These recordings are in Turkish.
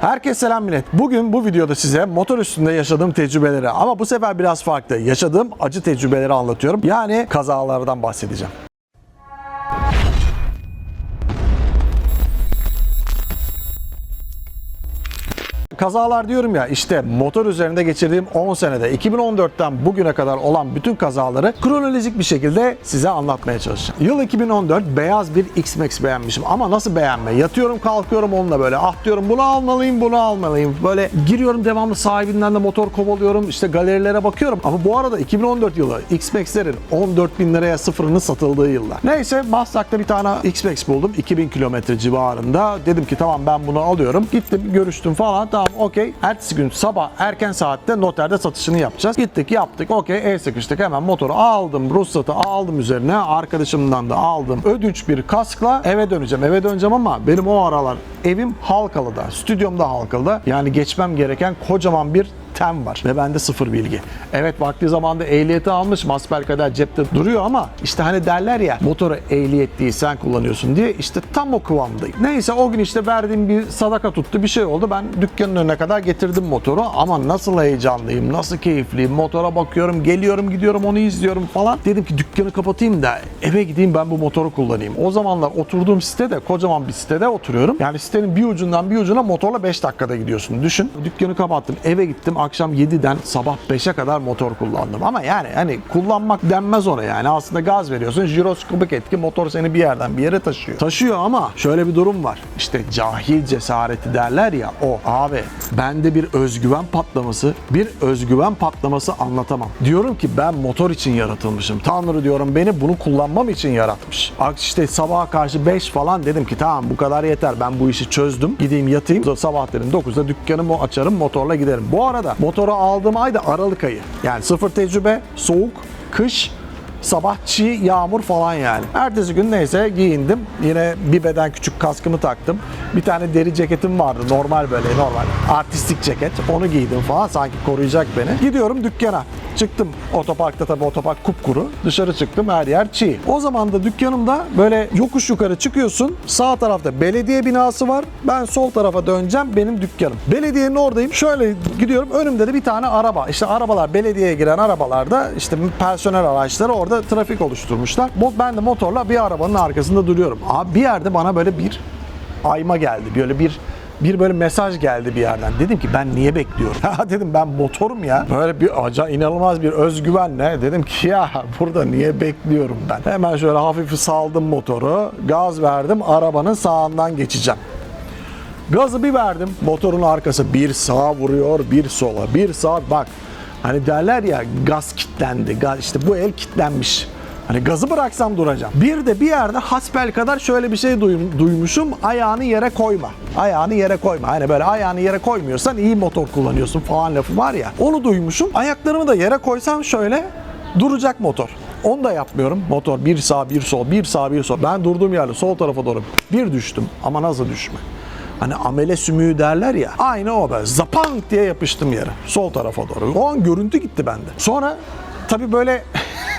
Herkese selam millet. Bugün bu videoda size motor üstünde yaşadığım tecrübeleri ama bu sefer biraz farklı. Yaşadığım acı tecrübeleri anlatıyorum. Yani kazalardan bahsedeceğim. Kazalar diyorum ya işte motor üzerinde geçirdiğim 10 senede 2014'ten bugüne kadar olan bütün kazaları kronolojik bir şekilde size anlatmaya çalışacağım. Yıl 2014 beyaz bir X-Max beğenmişim ama nasıl beğenme? Yatıyorum kalkıyorum onunla böyle ah diyorum bunu almalıyım bunu almalıyım. Böyle giriyorum devamlı sahibinden de motor kovalıyorum işte galerilere bakıyorum ama bu arada 2014 yılı X-Max'lerin 14 bin liraya sıfırının satıldığı yıllar. Neyse Maslak'ta bir tane X-Max buldum 2000 kilometre civarında. Dedim ki tamam ben bunu alıyorum. Gittim görüştüm falan tamam okey. Ertesi gün sabah erken saatte noterde satışını yapacağız. Gittik yaptık okey el sıkıştık hemen motoru aldım ruhsatı aldım üzerine arkadaşımdan da aldım. Ödünç bir kaskla eve döneceğim. Eve döneceğim ama benim o aralar evim Halkalı'da. Stüdyom da Halkalı'da. Yani geçmem gereken kocaman bir tem var ve bende sıfır bilgi. Evet vakti zamanda ehliyeti almış kadar cepte duruyor ama işte hani derler ya motoru ehliyet değil sen kullanıyorsun diye işte tam o kıvamdayım. Neyse o gün işte verdiğim bir sadaka tuttu bir şey oldu. Ben dükkanın önüne kadar getirdim motoru ama nasıl heyecanlıyım, nasıl keyifliyim. Motora bakıyorum, geliyorum, gidiyorum, onu izliyorum falan. Dedim ki dükkanı kapatayım da eve gideyim ben bu motoru kullanayım. O zamanlar oturduğum sitede kocaman bir sitede oturuyorum. Yani sitenin bir ucundan bir ucuna motorla 5 dakikada gidiyorsun. Düşün. Dükkanı kapattım. Eve gittim. Akşam 7'den sabah 5'e kadar motor kullandım. Ama yani hani kullanmak denmez ona yani. Aslında gaz veriyorsun. Jiroskopik etki motor seni bir yerden bir yere taşıyor. Taşıyor ama şöyle bir durum var. İşte cahil cesareti derler ya o. Abi bende bir özgüven patlaması, bir özgüven patlaması anlatamam. Diyorum ki ben motor için yaratılmışım. Tanrı diyorum beni bunu kullanmam için yaratmış. İşte sabaha karşı 5 falan dedim ki tamam bu kadar yeter. Ben bu işi çözdüm. Gideyim yatayım. Sabah dedim 9'da dükkanımı açarım motorla giderim. Bu arada motoru aldığım ay da Aralık ayı. Yani sıfır tecrübe, soğuk, kış, sabah çiğ, yağmur falan yani. Ertesi gün neyse giyindim. Yine bir beden küçük kaskımı taktım. Bir tane deri ceketim vardı. Normal böyle normal. Artistik ceket. Onu giydim falan. Sanki koruyacak beni. Gidiyorum dükkana. Çıktım otoparkta tabii otopark kupkuru. Dışarı çıktım her yer çiğ. O zaman da dükkanımda böyle yokuş yukarı çıkıyorsun. Sağ tarafta belediye binası var. Ben sol tarafa döneceğim benim dükkanım. Belediyenin oradayım. Şöyle gidiyorum önümde de bir tane araba. İşte arabalar belediyeye giren arabalarda işte personel araçları orada trafik oluşturmuşlar. Ben de motorla bir arabanın arkasında duruyorum. Abi bir yerde bana böyle bir ayma geldi. Böyle bir bir böyle mesaj geldi bir yerden. Dedim ki ben niye bekliyorum? Dedim ben motorum ya. Böyle bir acayip inanılmaz bir özgüvenle dedim ki ya burada niye bekliyorum ben? Hemen şöyle hafif saldım motoru. Gaz verdim. Arabanın sağından geçeceğim. Gazı bir verdim. Motorun arkası bir sağa vuruyor, bir sola, bir sağa. Bak hani derler ya gaz kilitlendi. Gaz, işte bu el kilitlenmiş. Hani gazı bıraksam duracağım. Bir de bir yerde hasbel kadar şöyle bir şey duymuşum. Ayağını yere koyma. Ayağını yere koyma. Hani böyle ayağını yere koymuyorsan iyi motor kullanıyorsun falan lafı var ya. Onu duymuşum. Ayaklarımı da yere koysam şöyle duracak motor. Onu da yapmıyorum. Motor bir sağ bir sol, bir sağ bir sol. Ben durduğum yerde sol tarafa doğru bir düştüm. Ama nasıl düşme? Hani amele sümüğü derler ya. Aynı o böyle zapank diye yapıştım yere. Sol tarafa doğru. O an görüntü gitti bende. Sonra tabii böyle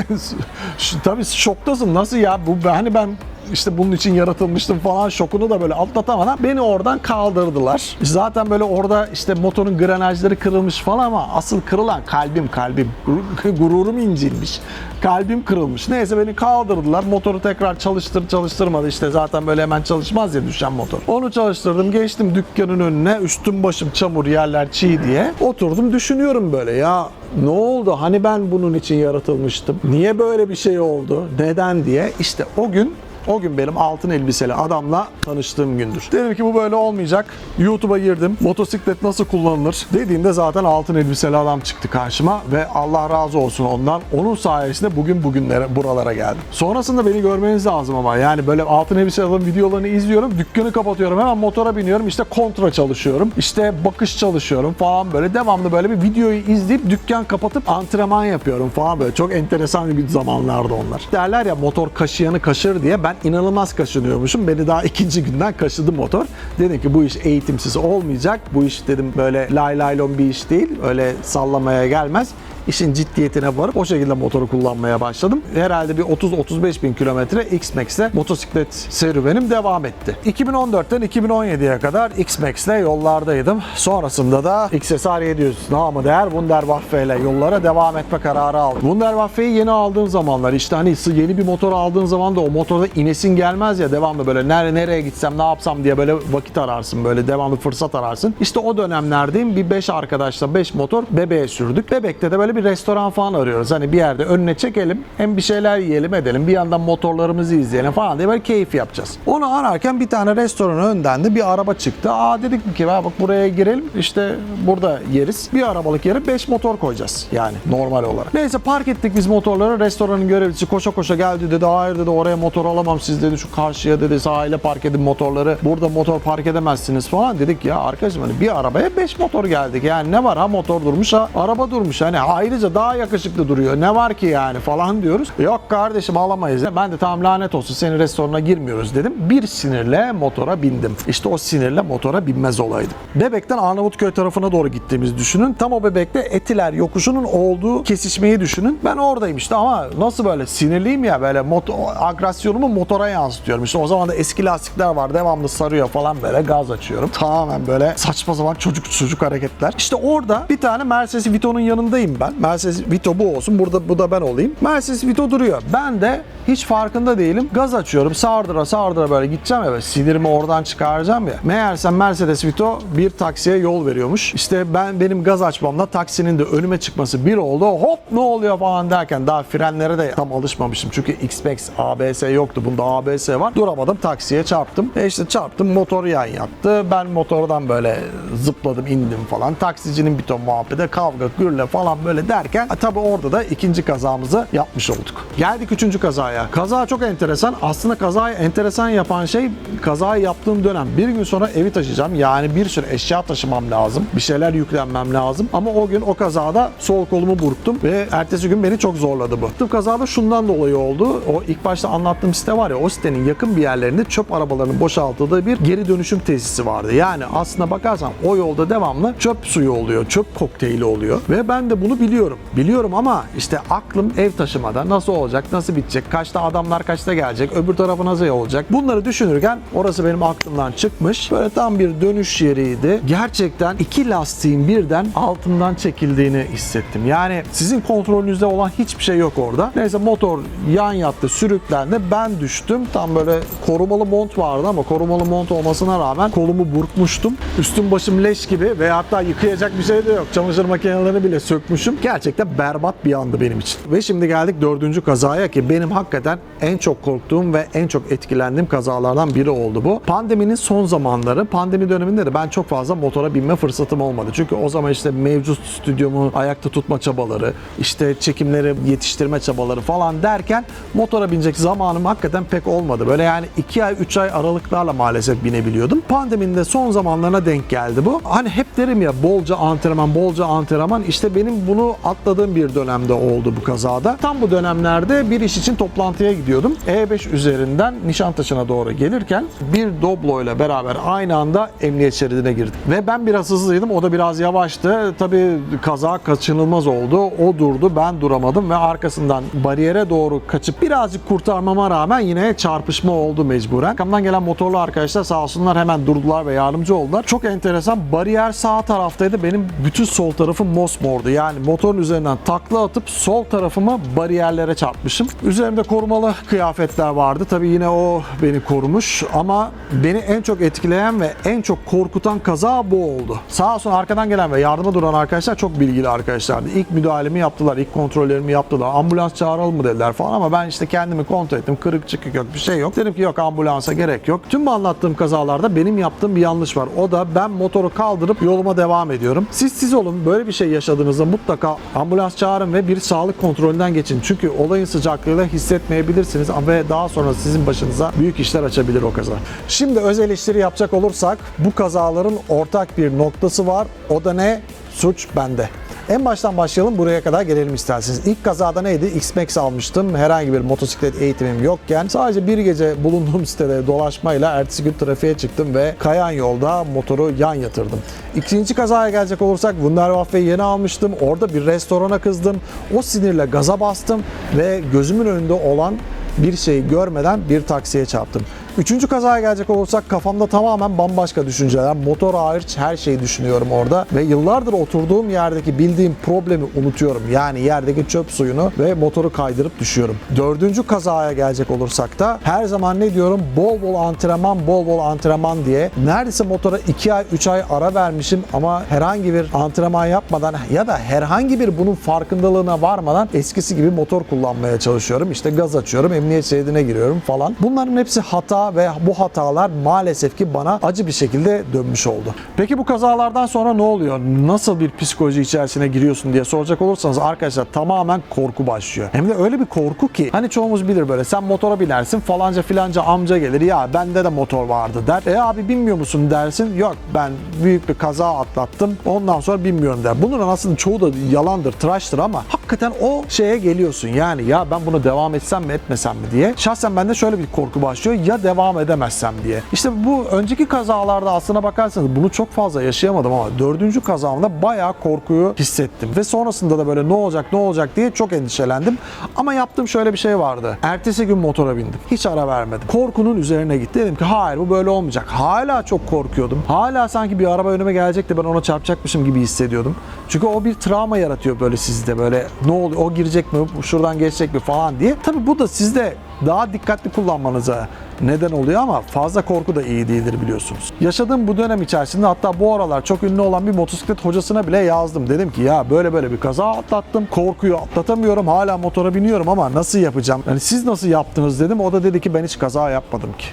tabii şoktasın. Nasıl ya? Bu hani ben işte bunun için yaratılmıştım falan şokunu da böyle atlatamadan beni oradan kaldırdılar. Zaten böyle orada işte motorun granajları kırılmış falan ama asıl kırılan kalbim kalbim. Gur- Gururum incinmiş. Kalbim kırılmış. Neyse beni kaldırdılar. Motoru tekrar çalıştır çalıştırmadı. işte zaten böyle hemen çalışmaz ya düşen motor. Onu çalıştırdım. Geçtim dükkanın önüne. Üstüm başım çamur yerler çiğ diye. Oturdum düşünüyorum böyle ya ne oldu? Hani ben bunun için yaratılmıştım. Niye böyle bir şey oldu? Neden diye. İşte o gün o gün benim altın elbiseli adamla tanıştığım gündür. Dedim ki bu böyle olmayacak. YouTube'a girdim. Motosiklet nasıl kullanılır? Dediğimde zaten altın elbiseli adam çıktı karşıma ve Allah razı olsun ondan. Onun sayesinde bugün bugünlere buralara geldim. Sonrasında beni görmeniz lazım ama yani böyle altın elbiseli adamın videolarını izliyorum. Dükkanı kapatıyorum. Hemen motora biniyorum. İşte kontra çalışıyorum. İşte bakış çalışıyorum falan böyle. Devamlı böyle bir videoyu izleyip dükkan kapatıp antrenman yapıyorum falan böyle. Çok enteresan bir zamanlardı onlar. Derler ya motor kaşıyanı kaşır diye. Ben inanılmaz kaşınıyormuşum. Beni daha ikinci günden kaşıdı motor. Dedim ki bu iş eğitimsiz olmayacak. Bu iş dedim böyle lay lay lon bir iş değil. Öyle sallamaya gelmez. İşin ciddiyetine varıp o şekilde motoru kullanmaya başladım. Herhalde bir 30-35 bin kilometre X-Max'te motosiklet serüvenim devam etti. 2014'ten 2017'ye kadar X-Max'te yollardaydım. Sonrasında da XSR 700 namı değer Wunderwaffe ile yollara devam etme kararı aldım. Wunderwaffe'yi yeni aldığım zamanlar işte hani yeni bir motor aldığın zaman da o motorda inesin gelmez ya devamlı böyle nere nereye gitsem ne yapsam diye böyle vakit ararsın böyle devamlı fırsat ararsın. İşte o dönemlerdeyim bir 5 arkadaşla 5 motor bebeğe sürdük. Bebekte de böyle bir restoran falan arıyoruz. Hani bir yerde önüne çekelim hem bir şeyler yiyelim edelim bir yandan motorlarımızı izleyelim falan diye böyle keyif yapacağız. Onu ararken bir tane restoranın önden de bir araba çıktı. Aa dedik ki "Ya bak buraya girelim işte burada yeriz. Bir arabalık yere 5 motor koyacağız yani normal olarak. Neyse park ettik biz motorları. Restoranın görevlisi koşa koşa geldi dedi. Hayır dedi oraya motor alamam siz dedi. Şu karşıya dedi sahile park edin motorları. Burada motor park edemezsiniz falan. Dedik ya arkadaşım hani bir arabaya 5 motor geldik. Yani ne var ha motor durmuş ha araba durmuş. Hani ayrıca daha yakışıklı duruyor. Ne var ki yani falan diyoruz. Yok kardeşim alamayız. Ben de tamam lanet olsun senin restorana girmiyoruz dedim. Bir sinirle motora bindim. İşte o sinirle motora binmez olaydım. Bebekten Arnavutköy tarafına doğru gittiğimizi düşünün. Tam o bebekte Etiler yokuşunun olduğu kesişmeyi düşünün. Ben oradayım işte ama nasıl böyle sinirliyim ya böyle moto, agresyonumu motora yansıtıyorum. İşte o zaman da eski lastikler var devamlı sarıyor falan böyle gaz açıyorum. Tamamen böyle saçma sapan çocuk çocuk hareketler. İşte orada bir tane Mercedes Vito'nun yanındayım ben. Mercedes Vito bu olsun burada bu da ben olayım. Mercedes Vito duruyor. Ben de hiç farkında değilim. Gaz açıyorum. Sardıra sardıra böyle gideceğim ya böyle sinirimi oradan çıkaracağım ya. Meğersem Mercedes Vito bir taksiye yol veriyormuş. İşte ben benim gaz açmamla taksinin de önüme çıkması bir oldu. Hop ne oluyor falan derken daha frenlere de tam alışmamışım. Çünkü X-Max ABS yoktu. Bunda ABS var. Duramadım taksiye çarptım. E işte çarptım motor yan yattı. Ben motordan böyle zıpladım indim falan. Taksicinin bir ton muhabbete kavga gürle falan böyle derken e, tabii orada da ikinci kazamızı yapmış olduk. Geldik üçüncü kazaya. Kaza çok enteresan. Aslında kazayı enteresan yapan şey kazayı yaptığım dönem. Bir gün sonra evi taşıyacağım. Yani bir sürü eşya taşımam lazım. Bir şeyler yüklenmem lazım. Ama o gün o kazada sol kolumu burktum ve ertesi gün beni çok zorladı bu. Bu kazada şundan dolayı oldu. O ilk başta anlattığım site var ya o sitenin yakın bir yerlerinde çöp arabalarının boşaltıldığı bir geri dönüşüm tesisi vardı. Yani aslına bakarsan o yolda devamlı çöp suyu oluyor. Çöp kokteyli oluyor. Ve ben de bunu biliyorum. Biliyorum ama işte aklım ev taşımada nasıl olacak, nasıl bitecek, kaçta adamlar kaçta gelecek, öbür tarafı nasıl olacak. Bunları düşünürken orası benim aklımdan çıkmış. Böyle tam bir dönüş yeriydi. Gerçekten iki lastiğin birden altından çekildiğini hissettim. Yani sizin kontrolünüzde olan hiçbir şey yok orada. Neyse motor yan yattı, sürüklendi. Ben düştüm. Tam böyle korumalı mont vardı ama korumalı mont olmasına rağmen kolumu burkmuştum. Üstüm başım leş gibi ve hatta yıkayacak bir şey de yok. Çamaşır makinelerini bile sökmüşüm. Gerçekten berbat bir andı benim için. Ve şimdi geldik dördüncü kazaya ki benim hakikaten en çok korktuğum ve en çok etkilendiğim kazalardan biri oldu bu. Pandeminin son zamanları, pandemi döneminde de ben çok fazla motora binme fırsatım olmadı. Çünkü o zaman işte mevcut stüdyomu ayakta tutma çabaları, işte çekimleri yetiştirme çabaları falan derken motora binecek zamanım hakikaten pek olmadı. Böyle yani 2 ay 3 ay aralıklarla maalesef binebiliyordum. Pandeminin de son zamanlarına denk geldi bu. Hani hep derim ya bolca antrenman, bolca antrenman. İşte benim bunu atladığım bir dönemde oldu bu kazada. Tam bu dönemlerde bir iş için toplantıya gidiyordum. E5 üzerinden Nişantaşı'na doğru gelirken bir Doblo ile beraber aynı anda emniyet şeridine girdim. Ve ben biraz hızlıydım, o da biraz yavaştı. Tabii kaza kaçınılmaz oldu. O durdu, ben duramadım ve arkasından bariyere doğru kaçıp birazcık kurtarmama rağmen yine çarpışma oldu mecburen. Arkamdan gelen motorlu arkadaşlar sağ olsunlar hemen durdular ve yardımcı oldular. Çok enteresan. Bariyer sağ taraftaydı. Benim bütün sol tarafım mosmordu. Yani motorun üzerinden takla atıp sol tarafımı bariyerlere çarpmışım. Üzerimde korumalı kıyafetler vardı. Tabii yine o beni korumuş ama beni en çok etkileyen ve en çok korkutan kaza bu oldu. Sağ olsun arkadan gelen ve yardıma duran arkadaşlar çok bilgili arkadaşlardı. İlk müdahalemi yaptılar, ilk kontrollerimi yaptılar. Ambulans çağıralım mı dediler falan ama ben işte kendimi kontrol ettim. Kırık çıkık yok, bir şey yok. Dedim ki yok ambulansa gerek yok. Tüm bu anlattığım kazalarda benim yaptığım bir yanlış var. O da ben motoru kaldırıp yoluma devam ediyorum. Siz siz olun böyle bir şey yaşadığınızda mutlaka ambulans çağırın ve bir sağlık kontrolünden geçin. Çünkü olayın sıcaklığıyla hissetmeyebilirsiniz ve daha sonra sizin başınıza büyük işler açabilir o kaza. Şimdi öz eleştiri yapacak olursak bu kazaların ortak bir noktası var. O da ne? Suç bende. En baştan başlayalım buraya kadar gelelim isterseniz. İlk kazada neydi? X-Max almıştım. Herhangi bir motosiklet eğitimim yokken sadece bir gece bulunduğum sitede dolaşmayla ertesi gün trafiğe çıktım ve kayan yolda motoru yan yatırdım. İkinci kazaya gelecek olursak Wunderwaffe'yi yeni almıştım. Orada bir restorana kızdım. O sinirle gaza bastım ve gözümün önünde olan bir şeyi görmeden bir taksiye çarptım. Üçüncü kazaya gelecek olursak kafamda tamamen bambaşka düşünceler. Motor hariç her şeyi düşünüyorum orada. Ve yıllardır oturduğum yerdeki bildiğim problemi unutuyorum. Yani yerdeki çöp suyunu ve motoru kaydırıp düşüyorum. Dördüncü kazaya gelecek olursak da her zaman ne diyorum? Bol bol antrenman, bol bol antrenman diye. Neredeyse motora 2 ay, 3 ay ara vermişim ama herhangi bir antrenman yapmadan ya da herhangi bir bunun farkındalığına varmadan eskisi gibi motor kullanmaya çalışıyorum. İşte gaz açıyorum, emniyet şeridine giriyorum falan. Bunların hepsi hata ve bu hatalar maalesef ki bana acı bir şekilde dönmüş oldu. Peki bu kazalardan sonra ne oluyor? Nasıl bir psikoloji içerisine giriyorsun diye soracak olursanız arkadaşlar tamamen korku başlıyor. Hem de öyle bir korku ki hani çoğumuz bilir böyle sen motora binersin falanca filanca amca gelir ya bende de motor vardı der. E abi bilmiyor musun dersin. Yok ben büyük bir kaza atlattım ondan sonra bilmiyorum der. Bunların aslında çoğu da yalandır, tıraştır ama hakikaten o şeye geliyorsun. Yani ya ben bunu devam etsem mi etmesem mi diye. Şahsen bende şöyle bir korku başlıyor. Ya devam edemezsem diye. İşte bu önceki kazalarda aslına bakarsanız bunu çok fazla yaşayamadım ama dördüncü kazamda bayağı korkuyu hissettim. Ve sonrasında da böyle ne olacak ne olacak diye çok endişelendim. Ama yaptığım şöyle bir şey vardı. Ertesi gün motora bindim. Hiç ara vermedim. Korkunun üzerine gitti. Dedim ki hayır bu böyle olmayacak. Hala çok korkuyordum. Hala sanki bir araba önüme gelecek de ben ona çarpacakmışım gibi hissediyordum. Çünkü o bir travma yaratıyor böyle sizde böyle ne oluyor o girecek mi şuradan geçecek mi falan diye. Tabii bu da sizde daha dikkatli kullanmanıza neden oluyor ama fazla korku da iyi değildir biliyorsunuz. Yaşadığım bu dönem içerisinde hatta bu aralar çok ünlü olan bir motosiklet hocasına bile yazdım. Dedim ki ya böyle böyle bir kaza atlattım. Korkuyu atlatamıyorum. Hala motora biniyorum ama nasıl yapacağım? Yani siz nasıl yaptınız dedim. O da dedi ki ben hiç kaza yapmadım ki.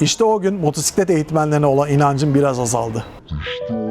İşte o gün motosiklet eğitmenlerine olan inancım biraz azaldı. İşte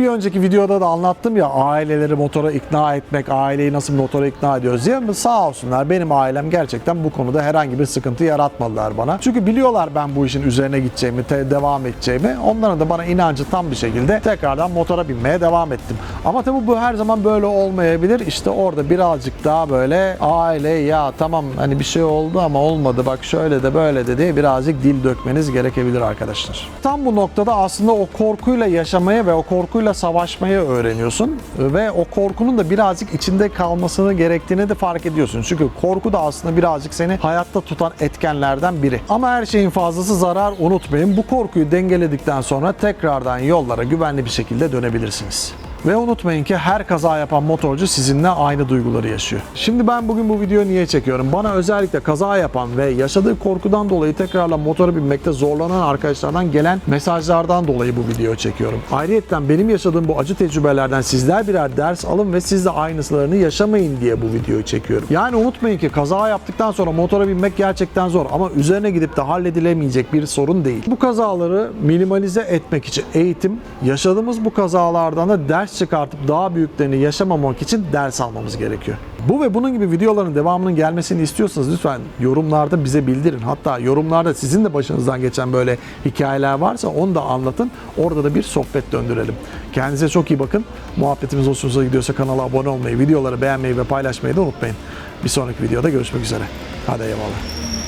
Bir önceki videoda da anlattım ya aileleri motora ikna etmek, aileyi nasıl motora ikna ediyoruz diye. Ama Sağ olsunlar benim ailem gerçekten bu konuda herhangi bir sıkıntı yaratmadılar bana. Çünkü biliyorlar ben bu işin üzerine gideceğimi, te- devam edeceğimi. Onların da bana inancı tam bir şekilde tekrardan motora binmeye devam ettim. Ama tabii bu her zaman böyle olmayabilir. İşte orada birazcık daha böyle aile ya tamam hani bir şey oldu ama olmadı bak şöyle de böyle de diye birazcık dil dökmeniz gerekebilir arkadaşlar. Tam bu noktada aslında o korkuyla yaşamayı ve o korkuyla savaşmayı öğreniyorsun ve o korkunun da birazcık içinde kalmasını gerektiğini de fark ediyorsun. Çünkü korku da aslında birazcık seni hayatta tutan etkenlerden biri. Ama her şeyin fazlası zarar unutmayın. Bu korkuyu dengeledikten sonra tekrardan yollara güvenli bir şekilde dönebilirsiniz. Ve unutmayın ki her kaza yapan motorcu sizinle aynı duyguları yaşıyor. Şimdi ben bugün bu videoyu niye çekiyorum? Bana özellikle kaza yapan ve yaşadığı korkudan dolayı tekrarla motora binmekte zorlanan arkadaşlardan gelen mesajlardan dolayı bu videoyu çekiyorum. Ayrıca benim yaşadığım bu acı tecrübelerden sizler birer ders alın ve siz de aynısılarını yaşamayın diye bu videoyu çekiyorum. Yani unutmayın ki kaza yaptıktan sonra motora binmek gerçekten zor ama üzerine gidip de halledilemeyecek bir sorun değil. Bu kazaları minimalize etmek için eğitim, yaşadığımız bu kazalardan da ders çıkartıp daha büyüklerini yaşamamak için ders almamız gerekiyor. Bu ve bunun gibi videoların devamının gelmesini istiyorsanız lütfen yorumlarda bize bildirin. Hatta yorumlarda sizin de başınızdan geçen böyle hikayeler varsa onu da anlatın. Orada da bir sohbet döndürelim. Kendinize çok iyi bakın. Muhabbetimiz hoşunuza gidiyorsa kanala abone olmayı, videoları beğenmeyi ve paylaşmayı da unutmayın. Bir sonraki videoda görüşmek üzere. Hadi eyvallah.